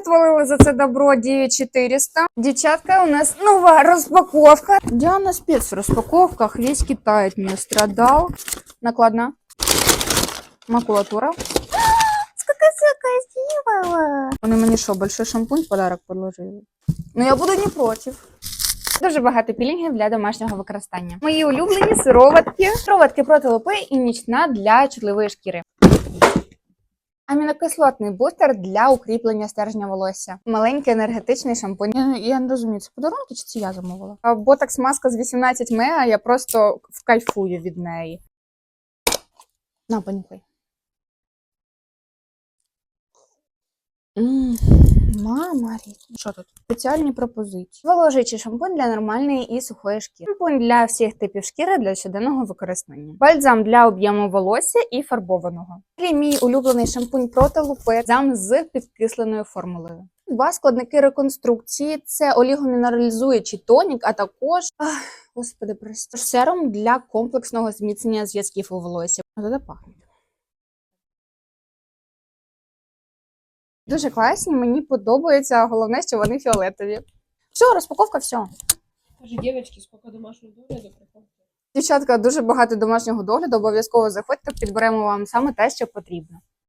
Отвалили за це добро 9400. Дівчатка, у нас нова розпаковка. Діана спец в розпаковках. Весь Китай от нее страдал. Накладна. Макулатура. Сколько красиво. Вони мені що, большой шампунь в подарок подложили? Ну я буду не проти. Дуже багато пілінгів для домашнього використання. Мої улюблені сироватки. Сироватки проти лупи і нічна для чутливої шкіри. Амінокислотний бустер для укріплення стержня волосся. Маленький енергетичний шампунь. Я, я не розумію, це подарунки чи це я замовила? Ботакс Ботокс маска з 18 мега, я просто вкайфую від неї. На, понюхай. М, Мама рідна. Що тут? Спеціальні пропозиції. Зволожуючий шампунь для нормальної і сухої шкіри. Шампунь для всіх типів шкіри для щоденного використання. Бальзам для об'єму волосся і фарбованого. Далі мій улюблений шампунь проти лупи. Зам з підкисленою формулою. Два складники реконструкції це олігомінералізуючий тонік, а також ах, господи, прости, серум для комплексного зміцнення зв'язків у волосі. А туди пахне. Дуже класні, мені подобається. Головне, що вони фіолетові. Все, розпаковка, все. Каже, дівчатки, скільки домашнього догляду приходьте. Дівчатка, дуже багато домашнього догляду. Обов'язково заходьте, підберемо вам саме те, що потрібно.